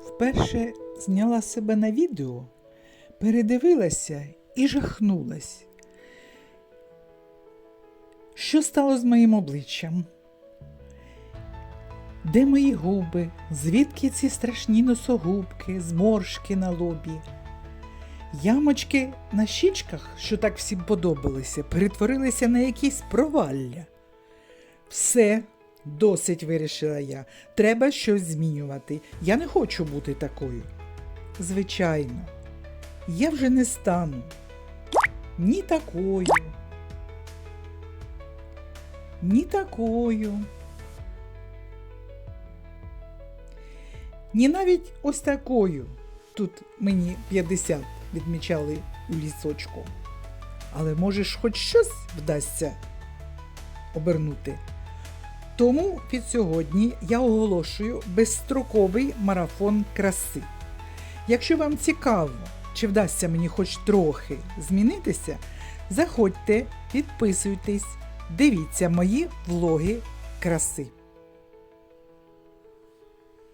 Вперше зняла себе на відео, передивилася і жахнулась. Що стало з моїм обличчям? Де мої губи? Звідки ці страшні носогубки, зморшки на лобі? Ямочки на щічках, що так всім подобалися, перетворилися на якісь провалля. Все, досить вирішила я. Треба щось змінювати. Я не хочу бути такою. Звичайно, я вже не стану ні такою, ні такою. Ні навіть ось такою. Тут мені 50 відмічали у лісочку. Але може ж хоч щось вдасться обернути. Тому від сьогодні я оголошую безстроковий марафон краси. Якщо вам цікаво, чи вдасться мені хоч трохи змінитися, заходьте, підписуйтесь, дивіться мої влоги краси.